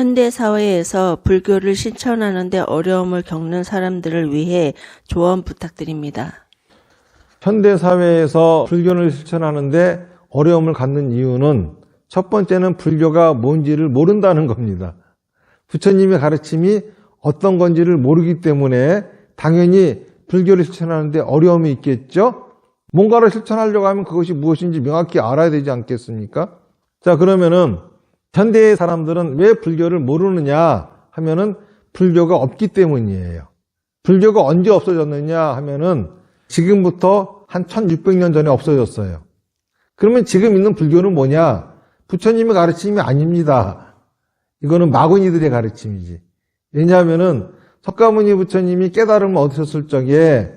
현대 사회에서 불교를 실천하는데 어려움을 겪는 사람들을 위해 조언 부탁드립니다. 현대 사회에서 불교를 실천하는데 어려움을 갖는 이유는 첫 번째는 불교가 뭔지를 모른다는 겁니다. 부처님의 가르침이 어떤 건지를 모르기 때문에 당연히 불교를 실천하는데 어려움이 있겠죠? 뭔가를 실천하려고 하면 그것이 무엇인지 명확히 알아야 되지 않겠습니까? 자, 그러면은 현대의 사람들은 왜 불교를 모르느냐 하면은 불교가 없기 때문이에요. 불교가 언제 없어졌느냐 하면은 지금부터 한 1600년 전에 없어졌어요. 그러면 지금 있는 불교는 뭐냐? 부처님의 가르침이 아닙니다. 이거는 마구니들의 가르침이지. 왜냐하면은 석가모니 부처님이 깨달음을 얻으셨을 적에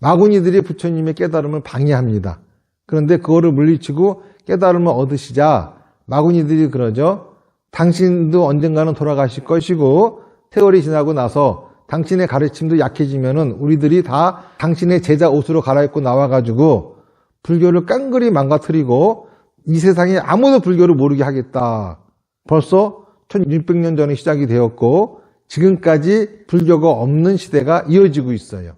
마구니들이 부처님의 깨달음을 방해합니다. 그런데 그거를 물리치고 깨달음을 얻으시자 마구니들이 그러죠. 당신도 언젠가는 돌아가실 것이고 세월이 지나고 나서 당신의 가르침도 약해지면은 우리들이 다 당신의 제자 옷으로 갈아입고 나와가지고 불교를 깡그리 망가뜨리고 이 세상에 아무도 불교를 모르게 하겠다. 벌써 1600년 전에 시작이 되었고 지금까지 불교가 없는 시대가 이어지고 있어요.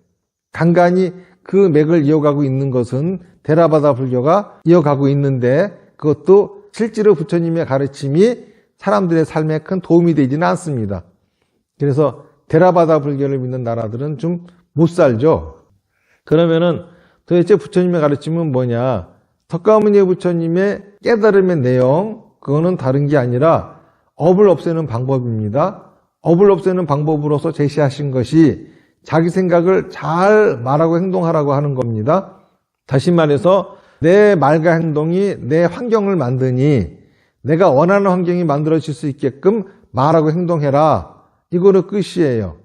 간간히 그 맥을 이어가고 있는 것은 데라바다 불교가 이어가고 있는데 그것도 실제로 부처님의 가르침이 사람들의 삶에 큰 도움이 되지는 않습니다. 그래서 데라바다 불교를 믿는 나라들은 좀 못 살죠. 그러면은 도대체 부처님의 가르침은 뭐냐? 석가모니 부처님의 깨달음의 내용, 그거는 다른 게 아니라 업을 없애는 방법입니다. 업을 없애는 방법으로서 제시하신 것이 자기 생각을 잘 말하고 행동하라고 하는 겁니다. 다시 말해서 내 말과 행동이 내 환경을 만드니 내가 원하는 환경이 만들어질 수 있게끔 말하고 행동해라. 이거는 끝이에요.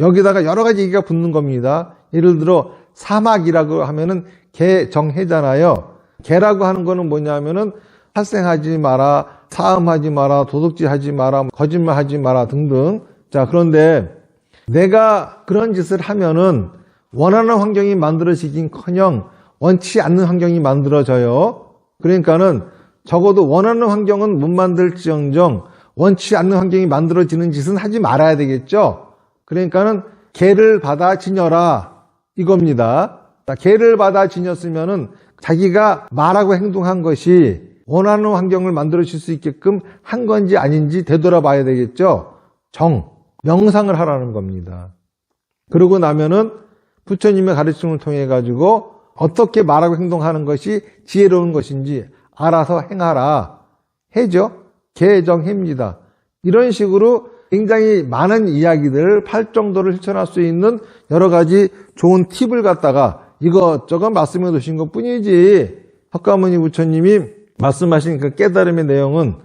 여기다가 여러 가지 얘기가 붙는 겁니다. 예를 들어 사막이라고 하면은 개정해잖아요. 개라고 하는 거는 뭐냐면은 살생하지 마라, 사음하지 마라, 도둑질하지 마라, 거짓말하지 마라 등등. 자 그런데 내가 그런 짓을 하면은 원하는 환경이 만들어지긴커녕 원치 않는 환경이 만들어져요. 그러니까는 적어도 원하는 환경은 못 만들지언정 원치 않는 환경이 만들어지는 짓은 하지 말아야 되겠죠. 그러니까는 개를 받아 지녀라 이겁니다. 개를 받아 지녔으면은 자기가 말하고 행동한 것이 원하는 환경을 만들어 줄수 있게끔 한 건지 아닌지 되돌아봐야 되겠죠. 정, 명상을 하라는 겁니다. 그러고 나면은 부처님의 가르침을 통해 가지고 어떻게 말하고 행동하는 것이 지혜로운 것인지 알아서 행하라. 해죠. 개정해입니다. 이런 식으로 굉장히 많은 이야기들, 팔정도를 실천할 수 있는 여러 가지 좋은 팁을 갖다가 이것저것 말씀해 두신 것 뿐이지 석가모니 부처님이 말씀하신 그 깨달음의 내용은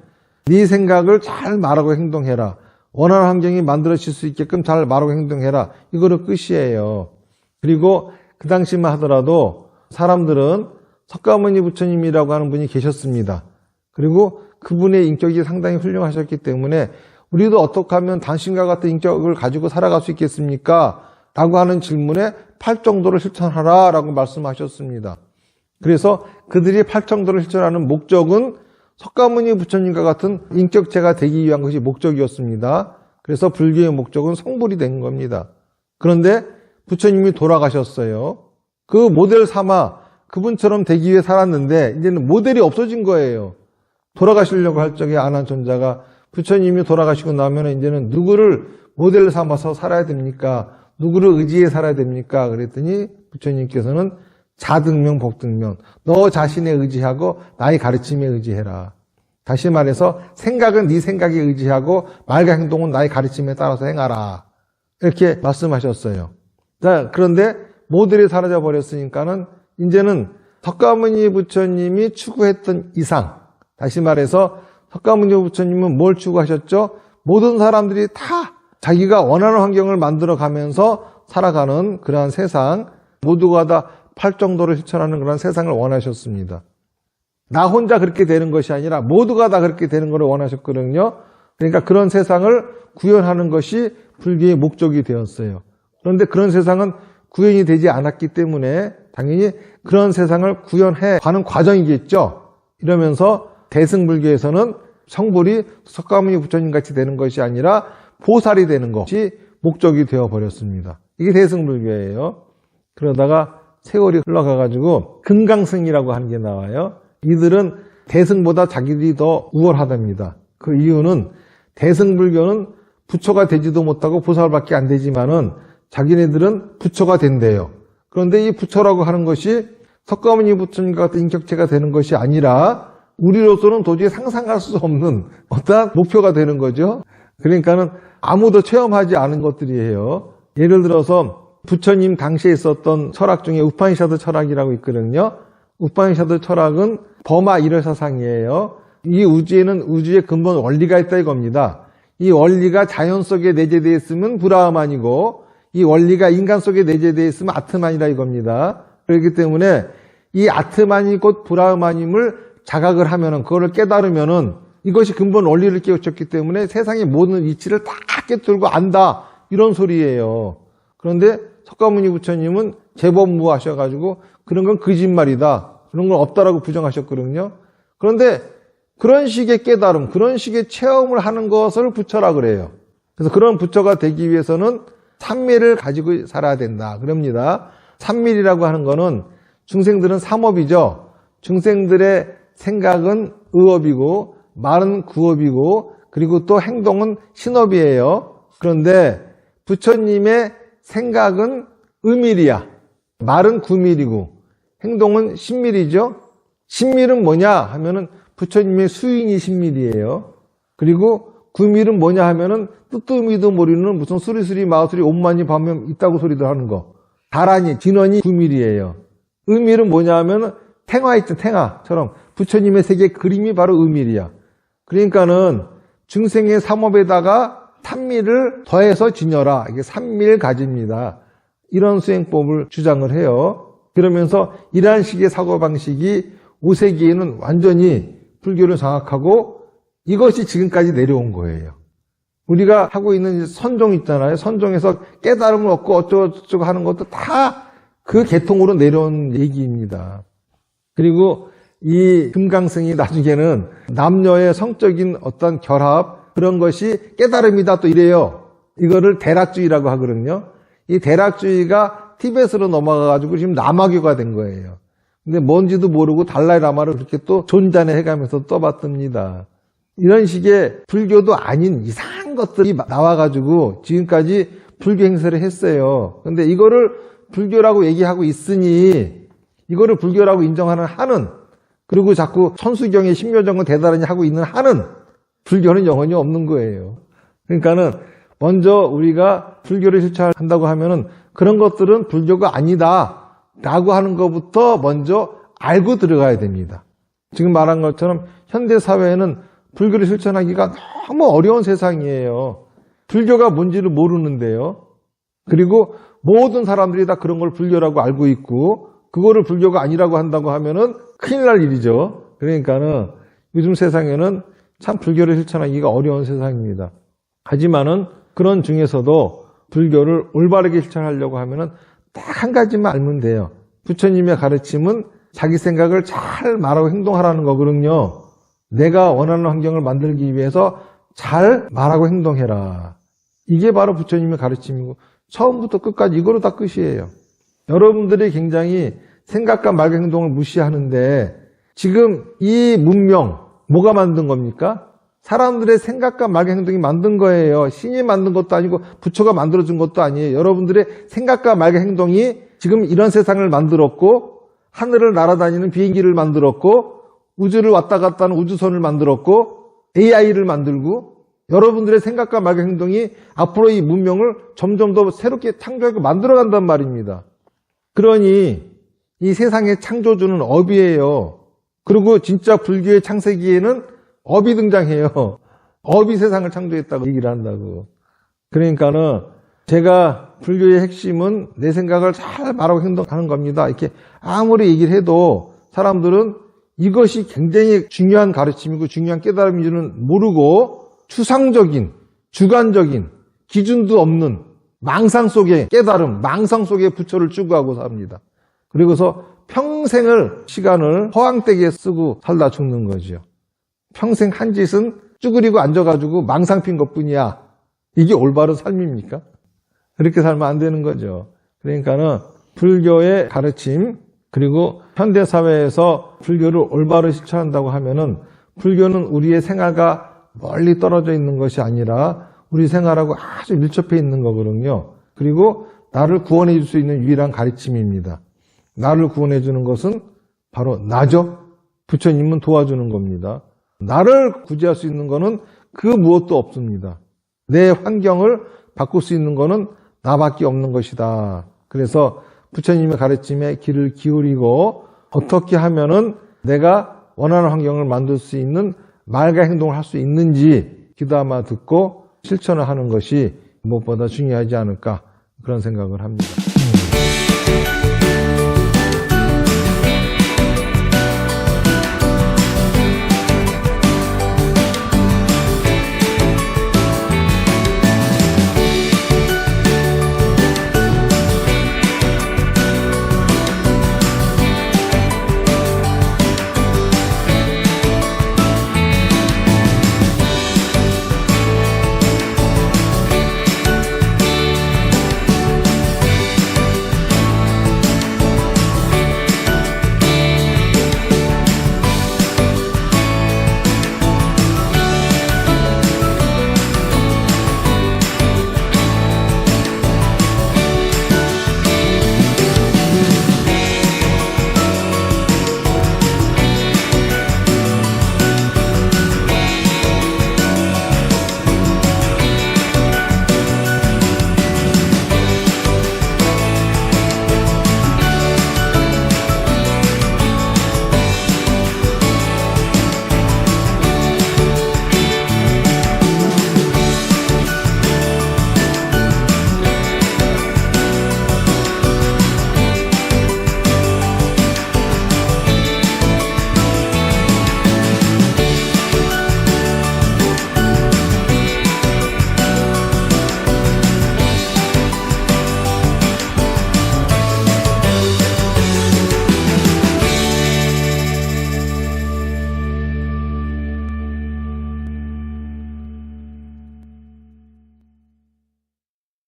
네 생각을 잘 말하고 행동해라. 원하는 환경이 만들어질 수 있게끔 잘 말하고 행동해라. 이거로 끝이에요. 그리고 그 당시만 하더라도 사람들은 석가모니 부처님이라고 하는 분이 계셨습니다. 그리고 그분의 인격이 상당히 훌륭하셨기 때문에 우리도 어떻게 하면 당신과 같은 인격을 가지고 살아갈 수 있겠습니까? 라고 하는 질문에 팔 정도를 실천하라 라고 말씀하셨습니다. 그래서 그들이 팔 정도를 실천하는 목적은 석가모니 부처님과 같은 인격체가 되기 위한 것이 목적이었습니다. 그래서 불교의 목적은 성불이 된 겁니다. 그런데 부처님이 돌아가셨어요. 그 모델 삼아 그분처럼 되기 위해 살았는데 이제는 모델이 없어진 거예요. 돌아가시려고 할 적에 안한존자가 부처님이 돌아가시고 나면 이제는 누구를 모델 삼아서 살아야 됩니까? 누구를 의지해 살아야 됩니까? 그랬더니 부처님께서는 자등명 복등명 너 자신에 의지하고 나의 가르침에 의지해라. 다시 말해서 생각은 네 생각에 의지하고 말과 행동은 나의 가르침에 따라서 행하라. 이렇게 말씀하셨어요. 자, 그런데 모델이 사라져 버렸으니까는 이제는 석가모니 부처님이 추구했던 이상, 다시 말해서 석가모니 부처님은 뭘 추구하셨죠? 모든 사람들이 다 자기가 원하는 환경을 만들어 가면서 살아가는 그러한 세상, 모두가 다 팔정도를 실천하는 그런 세상을 원하셨습니다. 나 혼자 그렇게 되는 것이 아니라 모두가 다 그렇게 되는 것을 원하셨거든요. 그러니까 그런 세상을 구현하는 것이 불교의 목적이 되었어요. 그런데 그런 세상은 구현이 되지 않았기 때문에 당연히 그런 세상을 구현해 가는 과정이겠죠. 이러면서 대승불교에서는 성불이 석가모니 부처님 같이 되는 것이 아니라 보살이 되는 것이 목적이 되어 버렸습니다. 이게 대승불교예요. 그러다가 세월이 흘러가 가지고 금강승이라고 하는 게 나와요. 이들은 대승보다 자기들이 더 우월하답니다. 그 이유는 대승불교는 부처가 되지도 못하고 보살밖에 안 되지만은 자기네들은 부처가 된대요. 그런데 이 부처라고 하는 것이 석가모니 부처님과 같은 인격체가 되는 것이 아니라 우리로서는 도저히 상상할 수 없는 어떠한 목표가 되는 거죠. 그러니까는 아무도 체험하지 않은 것들이에요. 예를 들어서 부처님 당시에 있었던 철학 중에 우파니샤드 철학이라고 있거든요. 우파니샤드 철학은 버마 일회사상이에요. 이 우주에는 우주의 근본 원리가 있다 이겁니다. 이 원리가 자연 속에 내재되어 있으면 브라흐만이고 이 원리가 인간 속에 내재되어 있으면 아트만이라 이겁니다. 그렇기 때문에 이 아트만이 곧 브라흐만임을 자각을 하면은 그거를 깨달으면은 이것이 근본 원리를 깨우쳤기 때문에 세상의 모든 이치를 다 깨뚫고 안다 이런 소리예요. 그런데 석가모니 부처님은 재범무하셔가지고 그런 건 거짓말이다. 그런 건 없다라고 부정하셨거든요. 그런데 그런 식의 깨달음, 그런 식의 체험을 하는 것을 부처라 그래요. 그래서 그런 부처가 되기 위해서는 삼밀을 가지고 살아야 된다. 그럽니다. 삼밀이라고 하는 거는 중생들은 삼업이죠. 중생들의 생각은 의업이고 말은 구업이고 그리고 또 행동은 신업이에요. 그런데 부처님의 생각은 의밀이야. 말은 구밀이고 행동은 신밀이죠. 신밀은 뭐냐 하면은 부처님의 수인이 신밀이에요. 그리고 구밀은 뭐냐 하면은 뜻도미도 모르는 무슨 수리수리 마수리 온만이 밤에 있다고 소리들 하는 거. 다란이, 진원이 구밀이에요. 의밀은 뭐냐 하면은 탱화 있죠, 탱화처럼 부처님의 세계 그림이 바로 의밀이야. 그러니까는 중생의 삼업에다가 삼밀을 더해서 지녀라. 이게 삼밀 가집니다. 이런 수행법을 주장을 해요. 그러면서 이러한 식의 사고방식이 5세기에는 완전히 불교를 장악하고 이것이 지금까지 내려온 거예요. 우리가 하고 있는 선종 있잖아요. 선종에서 깨달음을 얻고 어쩌고저쩌고 하는 것도 다 그 계통으로 내려온 얘기입니다. 그리고 이 금강승이 나중에는 남녀의 성적인 어떤 결합 그런 것이 깨달음이다 또 이래요. 이거를 대락주의라고 하거든요. 이 대락주의가 티벳으로 넘어가가지고 지금 남아교가 된 거예요. 근데 뭔지도 모르고 달라이라마를 그렇게 또 존잔해 해가면서 떠받듭니다. 이런 식의 불교도 아닌 이상한 것들이 나와가지고 지금까지 불교 행세를 했어요. 근데 이거를 불교라고 얘기하고 있으니 이거를 불교라고 인정하는 한은 그리고 자꾸 천수경의 신묘정은 대단하니 하고 있는 한은 불교는 영원히 없는 거예요. 그러니까는 먼저 우리가 불교를 실천한다고 하면은 그런 것들은 불교가 아니다 라고 하는 것부터 먼저 알고 들어가야 됩니다. 지금 말한 것처럼 현대 사회에는 불교를 실천하기가 너무 어려운 세상이에요. 불교가 뭔지를 모르는데요. 그리고 모든 사람들이 다 그런 걸 불교라고 알고 있고 그거를 불교가 아니라고 한다고 하면은 큰일 날 일이죠. 그러니까는 요즘 세상에는 참 불교를 실천하기가 어려운 세상입니다. 하지만은 그런 중에서도 불교를 올바르게 실천하려고 하면은 딱 한 가지만 알면 돼요. 부처님의 가르침은 자기 생각을 잘 말하고 행동하라는 거거든요. 내가 원하는 환경을 만들기 위해서 잘 말하고 행동해라. 이게 바로 부처님의 가르침이고 처음부터 끝까지 이거로 다 끝이에요. 여러분들이 굉장히 생각과 말과 행동을 무시하는데 지금 이 문명 뭐가 만든 겁니까? 사람들의 생각과 말과 행동이 만든 거예요. 신이 만든 것도 아니고 부처가 만들어준 것도 아니에요. 여러분들의 생각과 말과 행동이 지금 이런 세상을 만들었고 하늘을 날아다니는 비행기를 만들었고 우주를 왔다 갔다 하는 우주선을 만들었고 AI를 만들고 여러분들의 생각과 말과 행동이 앞으로 이 문명을 점점 더 새롭게 창조하고 만들어 간단 말입니다. 그러니 이 세상의 창조주는 업이에요. 그리고 진짜 불교의 창세기에는 업이 등장해요. 업이 세상을 창조했다고 얘기를 한다고. 그러니까는 제가 불교의 핵심은 내 생각을 잘 말하고 행동하는 겁니다. 이렇게 아무리 얘기를 해도 사람들은 이것이 굉장히 중요한 가르침이고 중요한 깨달음인 줄은 모르고 추상적인, 주관적인, 기준도 없는 망상 속의 깨달음, 망상 속의 부처를 추구하고 삽니다. 그리고서 평생을 시간을 허황되게 쓰고 살다 죽는 거죠. 평생 한 짓은 쭈그리고 앉아가지고 망상 핀 것뿐이야. 이게 올바른 삶입니까? 그렇게 살면 안 되는 거죠. 그러니까는 불교의 가르침 그리고 현대 사회에서 불교를 올바로 실천한다고 하면은 불교는 우리의 생활과 멀리 떨어져 있는 것이 아니라 우리 생활하고 아주 밀접해 있는 거거든요. 그리고 나를 구원해 줄 수 있는 유일한 가르침입니다. 나를 구원해 주는 것은 바로 나죠. 부처님은 도와주는 겁니다. 나를 구제할 수 있는 것은 그 무엇도 없습니다. 내 환경을 바꿀 수 있는 것은 나밖에 없는 것이다. 그래서 부처님의 가르침에 귀를 기울이고 어떻게 하면은 내가 원하는 환경을 만들 수 있는 말과 행동을 할 수 있는지 귀담아 듣고 실천을 하는 것이 무엇보다 중요하지 않을까 그런 생각을 합니다.